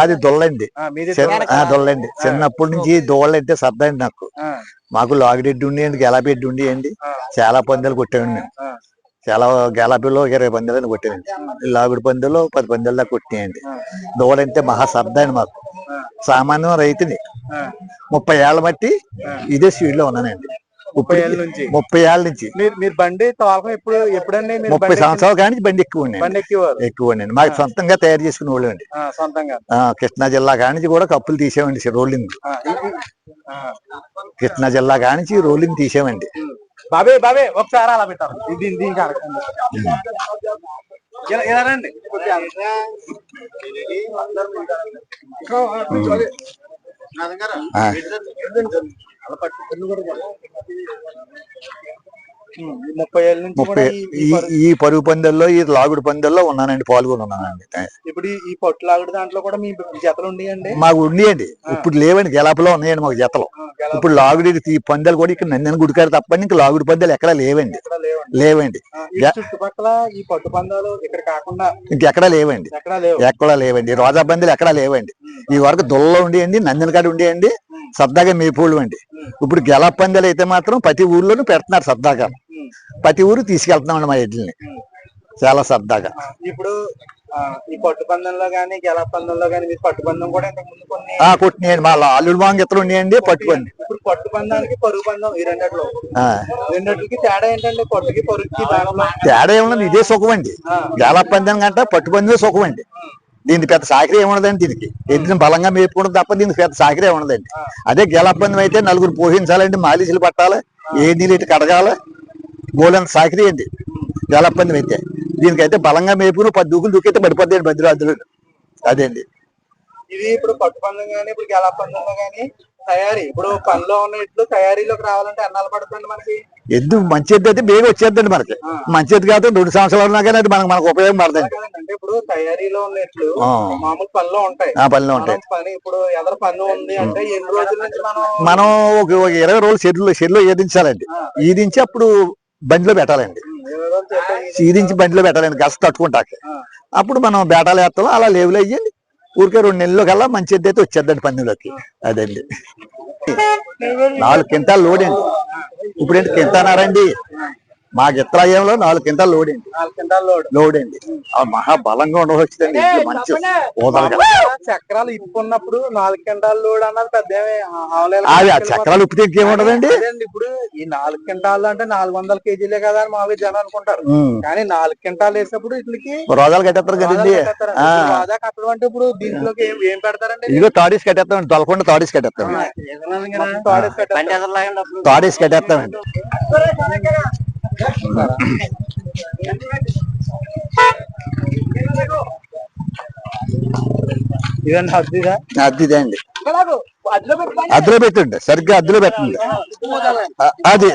మీది దొల్లండి. దొల్లండి. చిన్నప్పటి నుంచి దోళ్ళంటే సర్దా అండి నాకు మాకు లాగిరెడ్డి ఉండేయండి గెలాపెడ్డి ఉండేయండి. చాలా పందాలు కొట్టామండి మేము చాలా గెలాపిలో ఒక ఇరవై పందాలు కొట్టామండి లాగుడి పందాలు పది పందాలు దాకా కొట్టాయండి. ఆ, దోడంటే మహా సర్దా అండి మాకు సామాన్యం రైతుని. ముప్పై ఏళ్ళ బట్టి ఇదే స్పీడ్లో ఉన్నానండి. ముప్పై ఏళ్ళ నుంచి. ముప్పై ఏళ్ళ నుంచి. మీరు మీరు బండి తోలకం ఎప్పుడు ఎప్పుడండి ముప్పై బండి సంవత్సరాల కానీ బండి ఎక్కువ బండి ఎక్కేవారు ఎక్కువ ఉండండి మాకు సొంతంగా తయారు చేసుకునే వాళ్ళు అండి. సొంతంగా. కృష్ణా జిల్లా కానించి కూడా కప్పులు తీసేవండి రోలింగ్. కృష్ణా జిల్లా కానించి రోలింగ్ తీసేవండి. బాబే బాబే ఒకసారి అలా దీనికి అడగండి ఇలా- రండి. ఈ ముప్పై ఏళ్ళ నుంచి ముప్పై కూడా ఈ- ఈ ఈ పరు- ఈ పరుగు పందెల్లో ఈ లాగుడు పందెల్లో ఉన్నానండి పాల్గొని ఉన్నానండి ఇప్పుడు ఈ- పొట్టు లాగుడు దాంట్లో కూడా మీ జతలు ఉండేయండి మాకు ఉండేయండి ఇప్పుడు లేవండి గెలాపులో ఉన్నాయండి మాకు జతలు. ఇప్పుడు లాగుడి ఈ పందాలు కూడా ఇక్కడ నందిన గుడికారు తప్ప ఇంకా లాగుడు పందాలు ఎక్కడా లేవండి. లేవండి. చుట్టుపక్కల ఈ పట్టు పందాలు ఇక్కడ కాకుండా ఇంకెక్కడా లేవండి. ఎక్కడా లేవు. ఎక్కడా లేవండి. రోజా పందాలు ఎక్కడా లేవండి. ఈ వరకు దొల్లో ఉండేయండి నందిన కాడ ఉండేయండి సరదాగా మేపూళ్ళు అండి ఇప్పుడు గెలా పందాలు అయితే మాత్రం ప్రతి ఊర్లోనూ పెడుతున్నారు సరదాగా. ప్రతి ఊరు తీసుకెళ్తున్నామండి మా ఎడ్లని. చాలా సరదాగా. ఇప్పుడు ఈ పట్టు పందంలో గానీ గెల పందంలో గానీ మీరు పట్టు పందం కూడా ఇంతకు ముందు కొన్ని కొట్టినాయండి. మా అల్లుడు బాంగ ఇతరు ఉండేయండి పట్టుకోండి ఇప్పుడు పట్టు పందానికి పరుగు పందం ఈ రెండిట్లో. ఆ, రెండిటికి తేడా ఏంటంటే పట్టుకి పరుగుకి తేడా ఏమన్నది ఇదే సుఖం అండి. గెలా పందెం కంటే పట్టు పందెం సుఖం అండి. దీనికి పెద్ద సాకరీ ఏముండదండి దీనికి. ఎద్దుని బలంగా మేపుకోవడం తప్ప దీనికి పెద్ద సాకరీ ఏముండదండి. అదే గెలా పందెం అయితే నలుగురు పోషించాలండి మాలిసులు పట్టాలి ఏ నీళ్ళు ఇటు కడగాలి గోలంత సాకరీ అండి. గెలా పందెం అయితే. దీనికైతే బలంగా మేపుకుని పది దూకులు దూకైతే పడిపోతాయండి భద్రాద్రులు అదే అండి. ఇది ఇప్పుడు పట్టు పందం గానీ ఇప్పుడు గెల గానీ తయారీ. ఇప్పుడు పనిలో ఉన్న ఇట్లు తయారీలోకి రావాలంటే ఎన్నాళ్ళు పడుతుంది మనకి? ఎద్దు మంచి ఎద్దు అయితే బేగా వచ్చేద్దండి మనకి. మంచి ఎద్దు కాదు రెండు సంవత్సరాలు ఉన్నా కానీ అది మనకు మనకు ఉపయోగం పడదండి. అంటే ఇప్పుడు తయారీలో ఉన్న ఇట్లు ఆ. మామూలు పనిలో ఉంటాయి. పనిలో ఉంటాయి. మనం పని ఇప్పుడు ఎదరు పన్ను ఉంది అంటే ఎన్ని రోజుల నుంచి మనం మనం ఒక ఇరవై రోజులు షెడ్యూల్ షెడ్లో ఏదించాలండి. ఈదించి అప్పుడు బండిలో పెట్టాలండి. ఈదించి బండిలో పెట్టాలండి గస తట్టుకుంటాక. అప్పుడు మనం బేటాలు వేస్తాం అలా లేవులు అయ్యండి. ఊరికే రెండు నెలలు కల్లా మంచి ఎద్దు అయితే వచ్చేద్దండి పందులోకి అదండి. నాలుగు కింటాలు లోడ్ అండి ఇప్పుడు ఏంటి కింటన్నారండి మా గిత్రాయంలో నాలుగు కింటాలు లోడ్ అండి నాలుగు క్వింటాల లోడ్. లోడ్ అండి ఆ మహా బలంగా ఉండవచ్చుదండి ఇది మంచి చక్రాలు ఇప్పుకున్నప్పుడు నాలుగు క్వింటాల లోడ్ అన్నది పెద్ద అది ఆ చక్రాలు ఉప్పితే ఇంకేముండదండి అదేండి ఇప్పుడు ఈ నాలుగు క్వింటాలు అంటే నాలుగు వందల కేజీలే కదా అని మామూలుగా జనం అనుకుంటారు. కానీ నాలుగు క్వింటాలు వేసినప్పుడు వీటికి రోజాలు కట్టేస్తారు కదండి. రాజా కట్టడం అంటే ఇప్పుడు దీంట్లోకి ఏం ఏం పెడతారండి? ఇదిగో తాడీస్ కట్టేస్తామండి. తొలకుండా తాడీస్ కట్టేస్తాం. మొత్తం తోడేసి కట్టేస్తారు. తాడీస్ కట్టేస్తామండి. ఇదండి హద్దుగా అద్దిదే అండి. అద్దులో పెట్టండి. సరిగ్గా అద్దులో పెట్టండి. అది